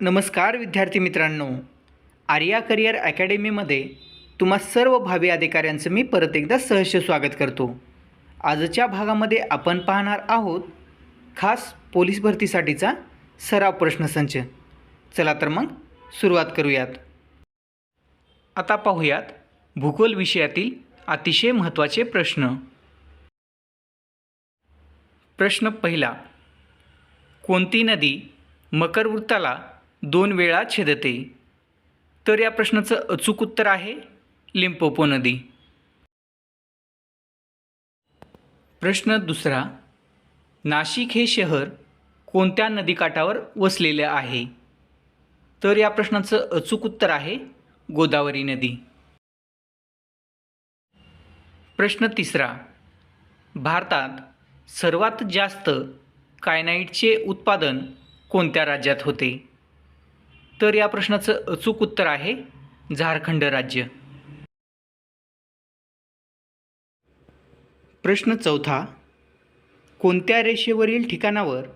नमस्कार विद्यार्थी मित्रांनो. आर्या करिअर अकॅडमीमध्ये तुम्हा सर्व भावी अधिकाऱ्यांचं मी परत एकदा सहर्ष स्वागत करतो. आजच्या भागामध्ये आपण पाहणार आहोत खास पोलीस भरतीसाठीचा सराव प्रश्नसंच. चला तर मग सुरुवात करूयात. आता पाहूयात भूगोल विषयातील अतिशय महत्त्वाचे प्रश्न. प्रश्न पहिला. कोणती नदी मकरवृत्ताला दोन वेळा छेदते. तर या प्रश्नाचं अचूक उत्तर आहे लिंपोपो नदी. प्रश्न दुसरा नाशिक हे शहर कोणत्या नदीकाठावर वसलेले आहे? तर या प्रश्नाचं अचूक उत्तर आहे गोदावरी नदी. प्रश्न तिसरा भारतात सर्वात जास्त कायनाईटचे उत्पादन कोणत्या राज्यात होते? तर या प्रश्नाचं अचूक उत्तर आहे झारखंड राज्य. प्रश्न चौथा कोणत्या रेषेवरील ठिकाणावर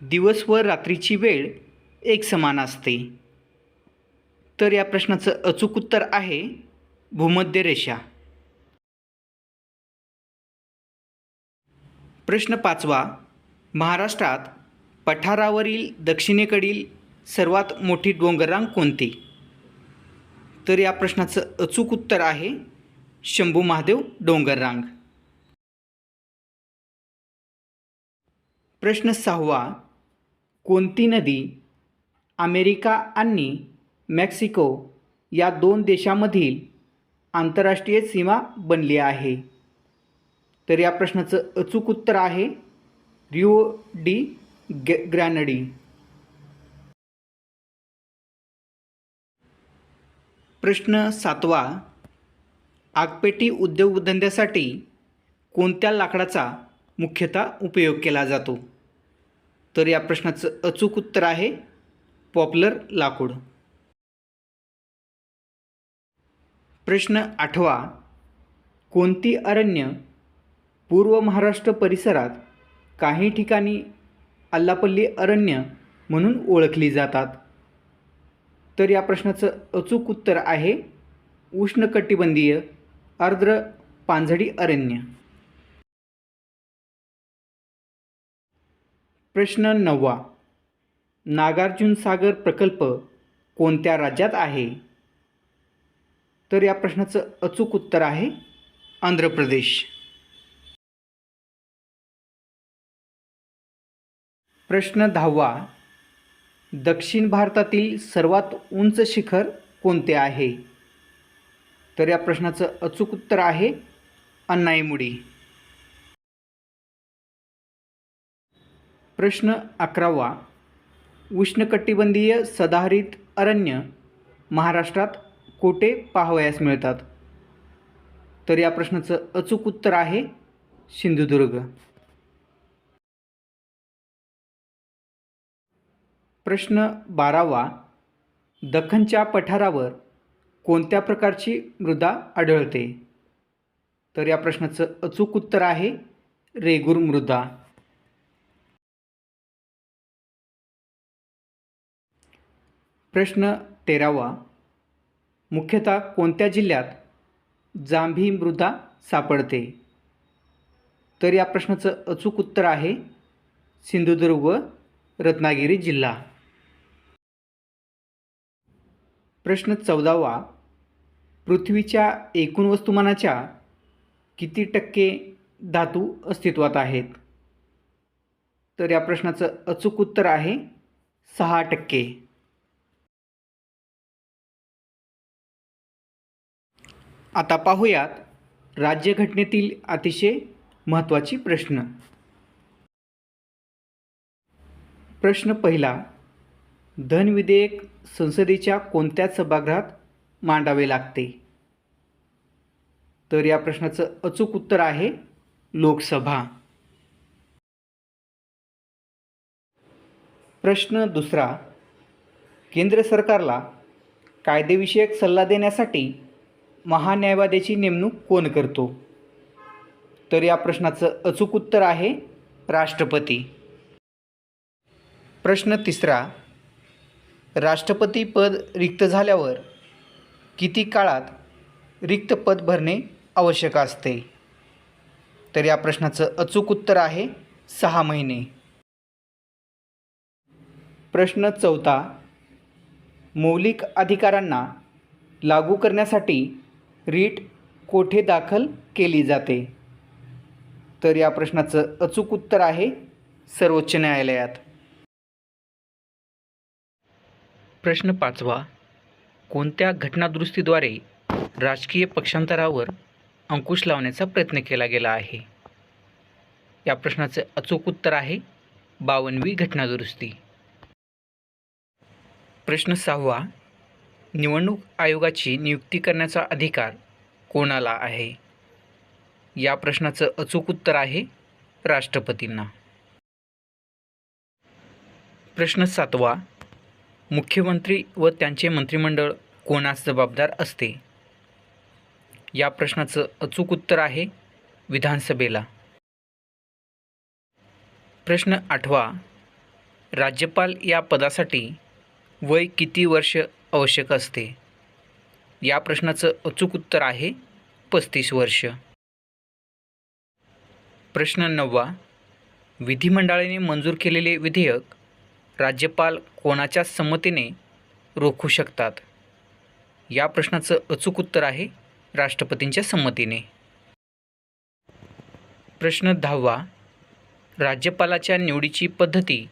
दिवस व रात्रीची वेळ एक समान असते? तर या प्रश्नाचं अचूक उत्तर आहे भूमध्य रेषा. प्रश्न पाचवा महाराष्ट्रात पठारावरील दक्षिणेकडील सर्वात मोठी डोंगररांग कोणती? तर या प्रश्नाचं अचूक उत्तर आहे शंभू महादेव डोंगररांग प्रश्न सहावा कोणती नदी अमेरिका आणि मेक्सिको या दोन देशामधील आंतरराष्ट्रीय सीमा बनली आहे? तर या प्रश्नाचं अचूक उत्तर आहे रिओ डी गे ग्रॅनडी. प्रश्न सातवा आगपेटी उद्योगधंद्यासाठी कोणत्या लाकडाचा मुख्यतः उपयोग केला जातो? तर या प्रश्नाचं अचूक उत्तर आहे पॉप्युलर लाकूड. प्रश्न आठवा कोणती अरण्य पूर्व महाराष्ट्र परिसरात काही ठिकाणी अल्लापल्ली अरण्य म्हणून ओळखली जातात? तर या प्रश्नाचं अचूक उत्तर आहे उष्णकटिबंधीय आर्द्र पानझडी अरण्य. प्रश्न नववा. नागार्जुन सागर प्रकल्प कोणत्या राज्यात आहे? तर या प्रश्नाचं अचूक उत्तर आहे आंध्र प्रदेश. प्रश्न दहावा. दक्षिण भारतातील सर्वात उंच शिखर कोणते आहे? तर या प्रश्नाचं अचूक उत्तर आहे अन्नाईमुडी. प्रश्न अकरावा. उष्णकटिबंधीय सदाहरित अरण्य महाराष्ट्रात कोठे पाहावयास मिळतात? तर या प्रश्नाचं अचूक उत्तर आहे सिंधुदुर्ग. प्रश्न बारावा दख्खनच्या पठारावर कोणत्या प्रकारची मृदा आढळते? तर या प्रश्नाचं अचूक उत्तर आहे रेगूर मृदा. प्रश्न तेरावा मुख्यतः कोणत्या जिल्ह्यात जांभी मृदा सापडते? तर या प्रश्नाचं अचूक उत्तर आहे सिंधुदुर्ग व रत्नागिरी जिल्हा. प्रश्न चौदावा. पृथ्वीच्या एकूण वस्तुमानाच्या किती टक्के धातू अस्तित्वात आहेत? तर या प्रश्नाचं अचूक उत्तर आहे सहा टक्के. आता पाहूयात राज्यघटनेतील अतिशय महत्त्वाची प्रश्न. प्रश्न पहिला धन विधेयक संसदेच्या कोणत्या सभागृहात मांडावे लागते? तर या प्रश्नाचं अचूक उत्तर आहे लोकसभा. प्रश्न दुसरा. केंद्र सरकारला कायदेविषयक सल्ला देण्यासाठी महान्यायवाद्याची नेमणूक कोण करतो? तर या प्रश्नाचं अचूक उत्तर आहे राष्ट्रपती. प्रश्न तिसरा. राष्ट्रपती पद रिक्त झाल्यावर किती काळात रिक्त पद भरणे आवश्यक असते? तर या प्रश्नाचं अचूक उत्तर आहे सहा महिने. प्रश्न चौथा मौलिक अधिकारांना लागू करण्यासाठी रीट कोठे दाखल केली जाते? तर या प्रश्नाचं अचूक उत्तर आहे सर्वोच्च न्यायालयात. प्रश्न पाचवा. कोणत्या घटनादुरुस्तीद्वारे राजकीय पक्षांतरावर अंकुश लावण्याचा प्रयत्न केला गेला आहे? या प्रश्नाचं अचूक उत्तर आहे बावनवी घटनादुरुस्ती. प्रश्न सहावा. निवडणूक आयोगाची नियुक्ती करण्याचा अधिकार कोणाला आहे? या प्रश्नाचं अचूक उत्तर आहे राष्ट्रपतींना. प्रश्न सातवा. मुख्यमंत्री व त्यांचे मंत्रिमंडळ कोणास जबाबदार असते? या प्रश्नाचं अचूक उत्तर आहे विधानसभेला. प्रश्न आठवा. राज्यपाल या पदासाठी वय किती वर्ष आवश्यक असते? या प्रश्नाचं अचूक उत्तर आहे पस्तीस वर्ष. प्रश्न नववा. विधिमंडळाने मंजूर केलेले विधेयक राज्यपाल कोणाच्या संमतीने रोखू शकतात? या प्रश्नाचं अचूक उत्तर आहे राष्ट्रपतींच्या संमतीने. प्रश्न दहावा. राज्यपालाच्या निवडीची पद्धती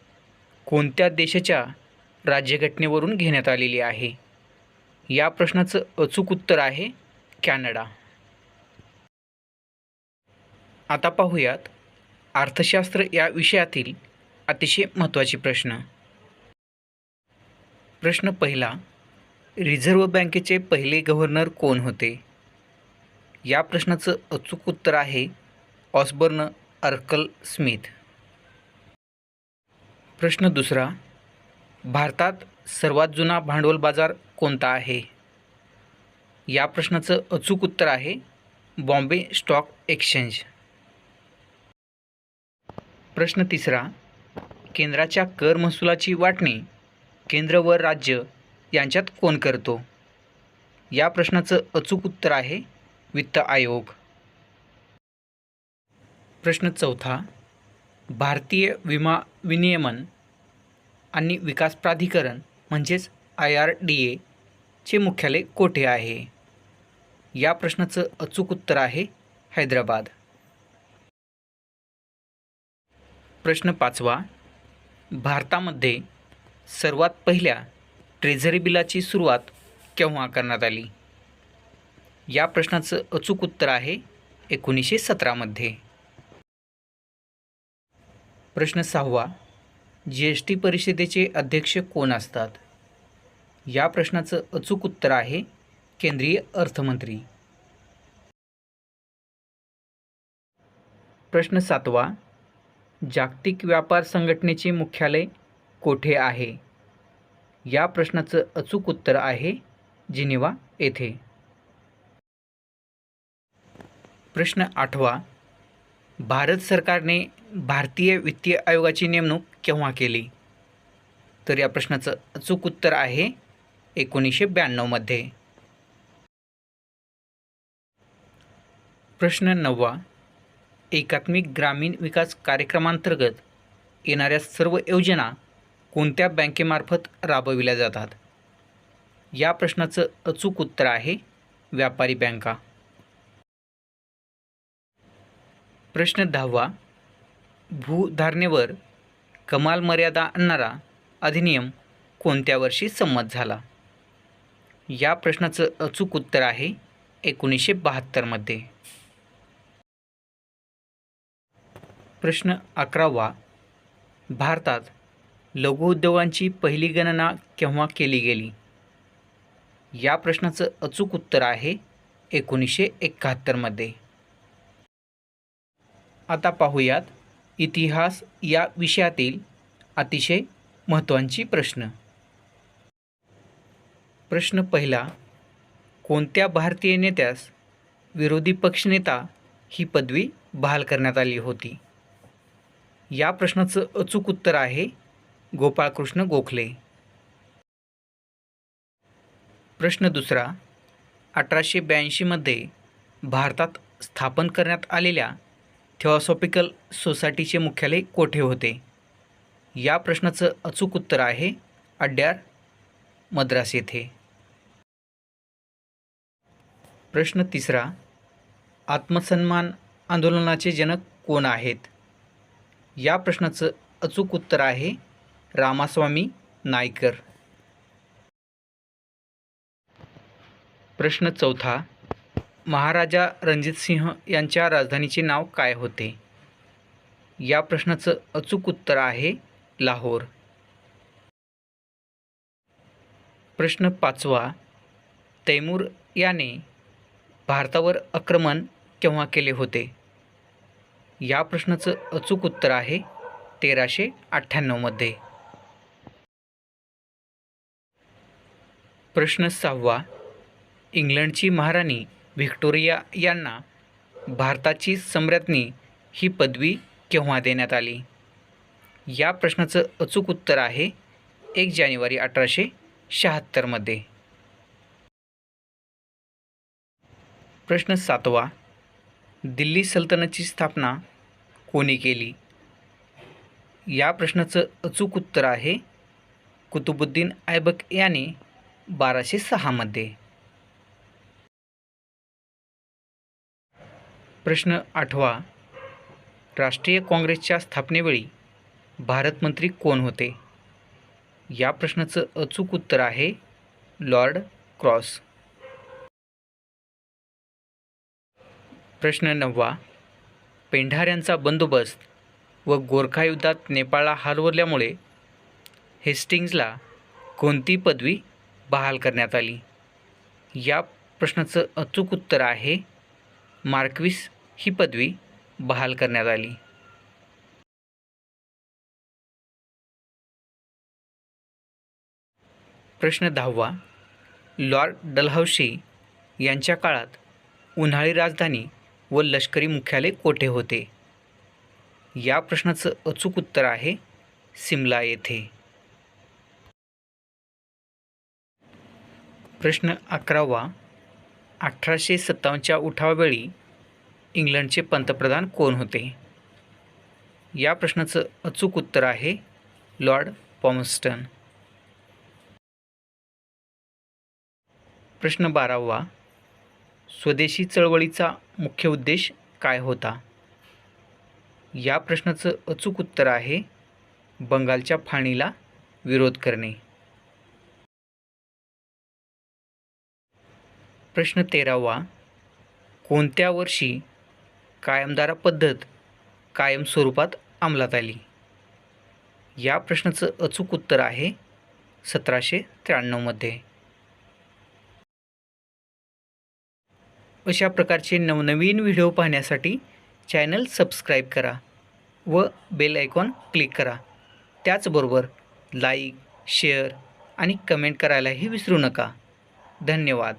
कोणत्या देशाच्या राज्यघटनेवरून घेण्यात आलेली आहे? या प्रश्नाचं अचूक उत्तर आहे कॅनडा. आता पाहूयात अर्थशास्त्र या विषयातील अतिशय महत्त्वाचे प्रश्न. प्रश्न पहिला रिझर्व्ह बँकेचे पहिले गव्हर्नर कोण होते? या प्रश्नाचं अचूक उत्तर आहे ऑसबर्न अर्कल स्मिथ. प्रश्न दुसरा भारतात सर्वात जुना भांडवल बाजार कोणता आहे? या प्रश्नाचं अचूक उत्तर आहे बॉम्बे स्टॉक एक्सचेंज. प्रश्न तिसरा केंद्राच्या कर महसुलाची वाटणी केंद्र व राज्य यांच्यात कोण करतो? या प्रश्नाचं अचूक उत्तर आहे वित्त आयोग. प्रश्न चौथा भारतीय विमा विनियमन आणि विकास प्राधिकरण म्हणजेच आय आर डी एचे मुख्यालय कोठे आहे? या प्रश्नाचं अचूक उत्तर आहे हैदराबाद. प्रश्न पाचवा भारतामध्ये सर्वात पहिल्या ट्रेझरी बिलाची सुरुवात केव्हा करण्यात आली? या प्रश्नाचं अचूक उत्तर आहे एकोणीसशे सतरामध्ये प्रश्न सहावा जी एस टी परिषदेचे अध्यक्ष कोण असतात? या प्रश्नाचं अचूक उत्तर आहे केंद्रीय अर्थमंत्री. प्रश्न सातवा जागतिक व्यापार संघटनेचे मुख्यालय कोठे आहे? या प्रश्नाचं अचूक उत्तर आहे जिनिवा येथे. प्रश्न आठवा. भारत सरकारने भारतीय वित्तीय आयोगाची नेमणूक केव्हा केली? तर या प्रश्नाचं अचूक उत्तर आहे एकोणीसशे ब्याण्णवमध्ये प्रश्न नववा. एकात्मिक ग्रामीण विकास कार्यक्रमांतर्गत येणाऱ्या सर्व योजना कोणत्या बँकेमार्फत राबविल्या जातात? या प्रश्नाचं अचूक उत्तर आहे व्यापारी बँका. प्रश्न दहावा. भूधारणेवर कमाल मर्यादा आणणारा अधिनियम कोणत्या वर्षी संमत झाला? या प्रश्नाचं अचूक उत्तर आहे एकोणीसशे बहात्तरमध्ये प्रश्न अकरावा. भारतात लघुउद्योगांची पहिली गणना केव्हा केली गेली? या प्रश्नाचं अचूक उत्तर आहे एकोणीसशे एकाहत्तरमध्ये आता पाहूयात इतिहास या विषयातील अतिशय महत्त्वाची प्रश्न. प्रश्न पहिला कोणत्या भारतीय नेत्यास विरोधी पक्षनेता ही पदवी बहाल करण्यात आली होती? या प्रश्नाचं अचूक उत्तर आहे गोपाळकृष्ण गोखले. प्रश्न दुसरा अठराशे ब्याऐंशीमध्ये भारतात स्थापन करण्यात आलेल्या थिऑसॉफिकल सोसायटीचे मुख्यालय कोठे होते? या प्रश्नाचं अचूक उत्तर आहे अड्यार मद्रास येथे. प्रश्न तिसरा आत्मसन्मान आंदोलनाचे जनक कोण आहेत? या प्रश्नाचं अचूक उत्तर आहे रामास्वामी नायकर. प्रश्न चौथा. महाराजा रणजितसिंह यांच्या राजधानीचे नाव काय होते? या प्रश्नाचं अचूक उत्तर आहे लाहोर. प्रश्न पाचवा. तैमूर याने भारतावर आक्रमण केव्हा केले होते? या प्रश्नाचं अचूक उत्तर आहे तेराशे अठ्ठ्याण्णवमध्ये प्रश्न सहावा. इंग्लंडची महाराणी व्हिक्टोरिया यांना भारताची सम्राज्ञी ही पदवी केव्हा देण्यात आली? या प्रश्नाचं अचूक उत्तर आहे एक जानेवारी अठराशे शहात्तरमध्ये प्रश्न सातवा. दिल्ली सल्तनतची स्थापना कोणी केली? या प्रश्नाचं अचूक उत्तर आहे कुतुबुद्दीन ऐबक याने बाराशे सहामध्ये प्रश्न आठवा. राष्ट्रीय काँग्रेसच्या स्थापनेवेळी भारतमंत्री कोण होते? या प्रश्नाचं अचूक उत्तर आहे लॉर्ड क्रॉस. प्रश्न नववा. पेंढाऱ्यांचा बंदोबस्त व गोरखा युद्धात नेपाळला हरवल्यामुळे हेस्टिंग्जला कोणती पदवी बहाल करण्यात आली. या प्रश्नाचं अचूक उत्तर आहे मार्क्विस ही पदवी बहाल करण्यात आली. प्रश्न दहावा लॉर्ड डलहौशी यांच्या काळात उन्हाळी राजधानी व लष्करी मुख्यालय कोठे होते? या प्रश्नाचं अचूक उत्तर आहे सिमला येथे. प्रश्न अकरावा. अठराशे सत्तावन्नच्या उठावावेळी इंग्लंडचे पंतप्रधान कोण होते? या प्रश्नाचं अचूक उत्तर आहे लॉर्ड पॉमस्टन. प्रश्न बारावा. स्वदेशी चळवळीचा मुख्य उद्देश काय होता? या प्रश्नाचं अचूक उत्तर आहे बंगालच्या फाळणीला विरोध करणे. प्रश्न तेरावा. कोणत्या वर्षी कायमदारा पद्धत कायम स्वरूपात अंमलात आली? या प्रश्नाचं अचूक उत्तर आहे सतराशे त्र्याण्णवमध्ये अशा प्रकारचे नवनवीन व्हिडिओ पाहण्यासाठी चॅनल सबस्क्राईब करा व बेल आयकॉन क्लिक करा. त्याचबरोबर लाईक शेअर आणि कमेंट करायलाही विसरू नका. धन्यवाद.